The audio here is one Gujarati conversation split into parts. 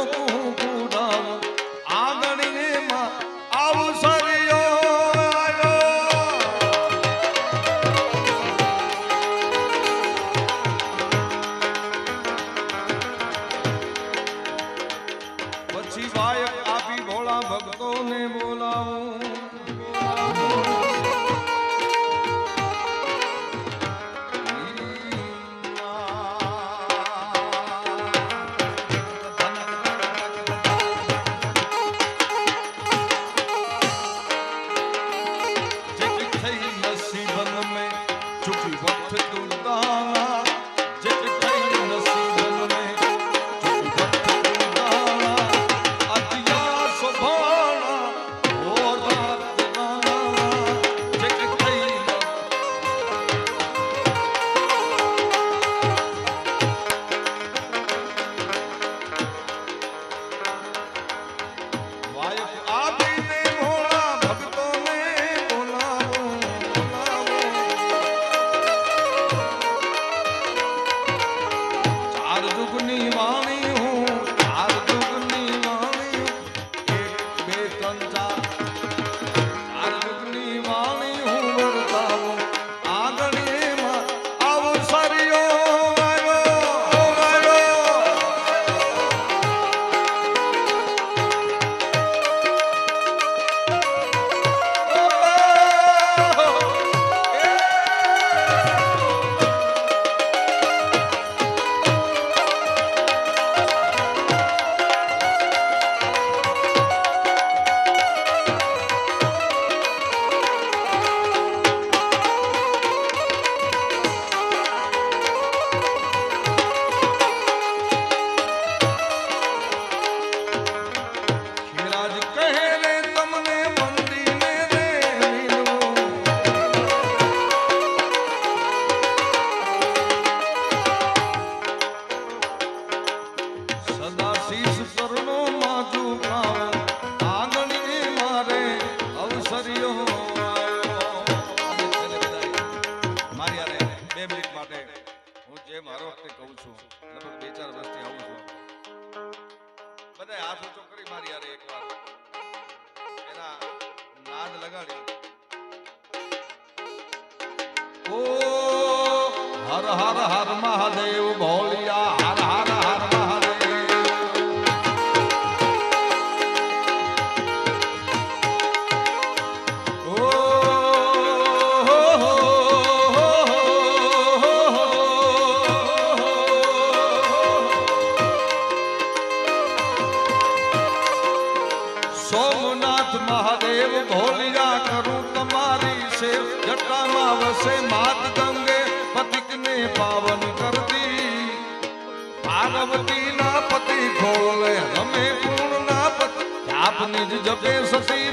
Oh. હાથ ઊંચો કરી મારી યારે એકવાર એના નાદ લગાડ્યો. ઓ હર હર હર મહાદેવ ભોલિયા વસે જટામાં વસે માત ગંગે પતિકને પાવન કરતી. પાર્વતી ના પતિ ખોલે રમે પૂર્ણ ના પતિ આપની જ જપે સતી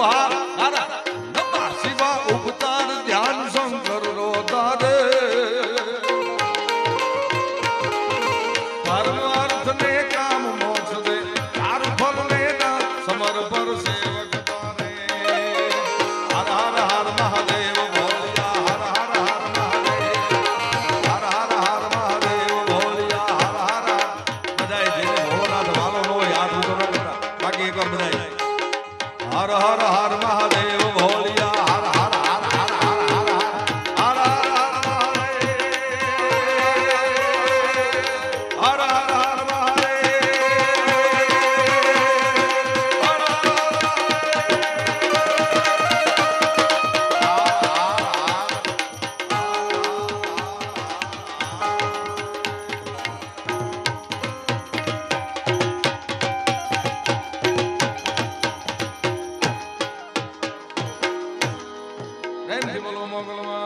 好 മംഗളമായി